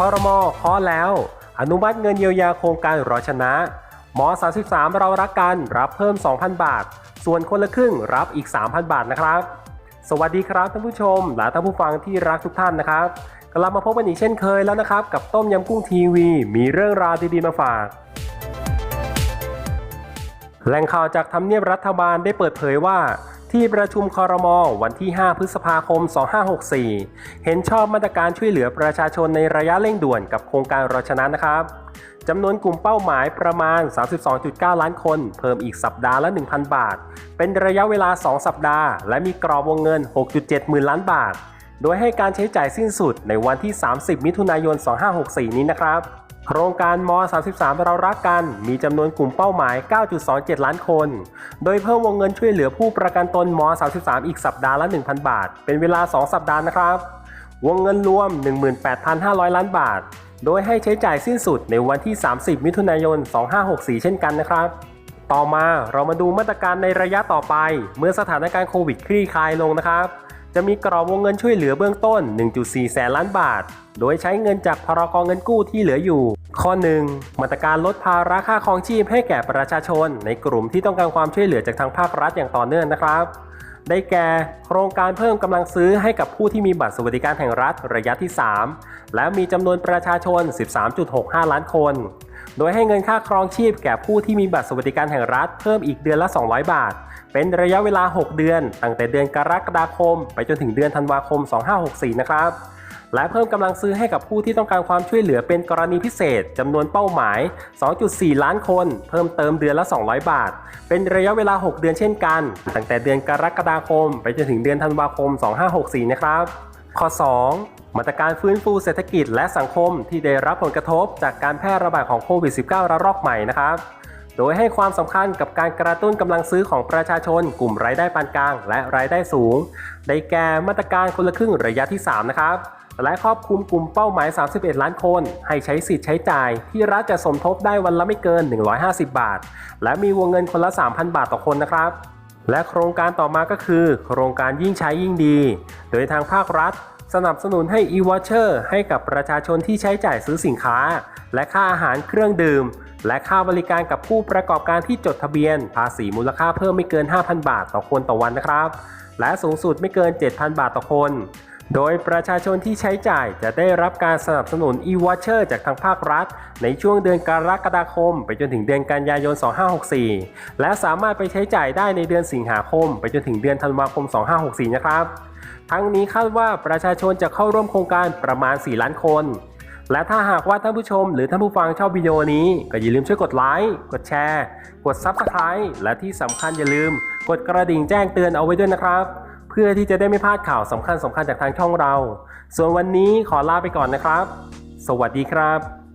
คอรมอเคาะแล้ว อนุมัติเงินเยียวยาโครงการรอชนะหมอ 33 เรารักกันรับเพิ่ม 2,000 บาท ส่วนคนละครึ่งรับอีก 3,000 บาทนะครับ สวัสดีครับท่านผู้ชมและท่านผู้ฟังที่รักทุกท่านนะครับกลับมาพบกันอีกเช่นเคยแล้วนะครับ กับต้มยำกุ้งทีวี มีเรื่องราวดีๆมาฝากแหล่งข่าวจากทำเนียบรัฐบาลได้เปิดเผยว่า ที่ประชุมคอรมอวันที่ 5 พฤษภาคม 2564 เห็นชอบมาตรการช่วยเหลือประชาชนในระยะเร่งด่วนกับโครงการรอชนะนะครับจำนวนกลุ่มเป้าหมายประมาณ 32.9 ล้านคน เพิ่มอีกสัปดาห์ละ 1,000 บาท เป็นระยะเวลา 2 สัปดาห์ และมีกรอบวงเงิน 6.7 หมื่นล้านบาท โดยให้การใช้จ่ายสิ้นสุดในวันที่ 30 มิถุนายน 2564 นี้นะครับ โครงการม 33 เรารักกัน มีจำนวนกลุ่มเป้าหมาย 9.27 ล้านคน โดยเพิ่มวงเงินช่วยเหลือผู้ประกันตนม 33 อีกสัปดาห์ละ 1,000 บาท เป็นเวลา 2 สัปดาห์นะครับ วงเงินรวม 18,500 ล้านบาท โดยให้ใช้จ่ายสิ้นสุดในวันที่ 30 มิถุนายน 2564 เช่นกันนะครับต่อมาเรามาดูมาตรการในระยะต่อไป เมื่อสถานการณ์โควิดคลี่คลายลงนะครับ จะมีกรอบวงเงินช่วยเหลือเบื้องต้น 1.4 แสนล้านบาท โดยใช้เงินจากพรกองเงินกู้ที่เหลืออยู่ ข้อ 1. มาตรการลดภาระค่าครองชีพให้แก่ประชาชน ในกลุ่มที่ต้องการความช่วยเหลือจากทางภาครัฐอย่างต่อเนื่องนะครับ ได้แก่ โครงการเพิ่มกำลังซื้อให้กับผู้ที่มีบัตรสวัสดิการแห่งรัฐระยะที่ 3 และมีจำนวนประชาชน 13.65 ล้านคน โดยให้เงินค่าครองชีพแก่ผู้ที่มีบัตรสวัสดิการแห่งรัฐเพิ่มอีกเดือนละ 200 บาท เป็นระยะเวลา 6 เดือน ตั้งแต่เดือนกรกฎาคม ไปจนถึงเดือนธันวาคม 2564 นะครับ และเพิ่มกำลังซื้อให้กับผู้ที่ต้องการความช่วยเหลือเป็นกรณีพิเศษจำนวนเป้าหมาย 2.4 ล้านคน เพิ่มเติมเดือนละ 200 บาท เป็นระยะเวลา 6 เดือนเช่นกัน ตั้งแต่เดือนกรกฎาคม ไปจนถึงเดือนธันวาคม 2564 นะครับ ข้อ 2 มาตรการฟื้นฟูเศรษฐกิจและสังคมที่ได้รับผลกระทบจากการแพร่ระบาดของโควิด -19 ระลอกใหม่นะครับ โดยให้ความสำคัญกับการกระตุ้นกำลังซื้อของประชาชน กลุ่มรายได้ปานกลาง และรายได้สูง ได้แก่มาตรการคนละครึ่งระยะที่ 3 นะครับและครอบคลุมกลุ่มเป้าหมาย 31 ล้านคน ให้ใช้สิทธิ์ใช้จ่าย ที่รัฐจะสมทบได้วันละไม่เกิน 150 บาท และมีวงเงินคนละ 3,000 บาทต่อคนนะครับ และโครงการต่อมาก็คือ โครงการยิ่งใช้ยิ่งดี โดยทางภาครัฐ สนับสนุนให้ e-voucher ให้กับประชาชนที่ใช้จ่ายซื้อสินค้า และค่าอาหารเครื่องดื่ม และค่าบริการกับผู้ประกอบการที่จดทะเบียน ภาษีมูลค่าเพิ่มไม่เกิน 5,000 บาทต่อคนต่อวันนะครับ และสูงสุดไม่เกิน 7,000 บาทต่อคน โดยประชาชนที่ใช้จ่ายจะได้รับการสนับสนุน e-voucher จากทางภาครัฐ ในช่วงเดือนกรกฎาคม ไปจนถึงเดือนกันยายน 2564 และสามารถไปใช้จ่ายได้ในเดือนสิงหาคม ไปจนถึงเดือนธันวาคม 2564 นะครับ ทั้งนี้คาดว่าประชาชนจะเข้าร่วมโครงการประมาณ 4 ล้านคน และถ้าหากว่าท่านผู้ชมหรือท่านผู้ฟังชอบวิดีโอนี้ ก็อย่าลืมช่วยกดไลค์ กดแชร์ กด Subscribe และที่สำคัญอย่าลืม กดกระดิ่งแจ้งเตือนเอาไว้ด้วยนะครับ พื่อที่จะได้ไม่พลาดข่าวสำคัญสำคัญจากทางช่องเรา ส่วนวันนี้ขอลาไปก่อนนะครับ สวัสดีครับ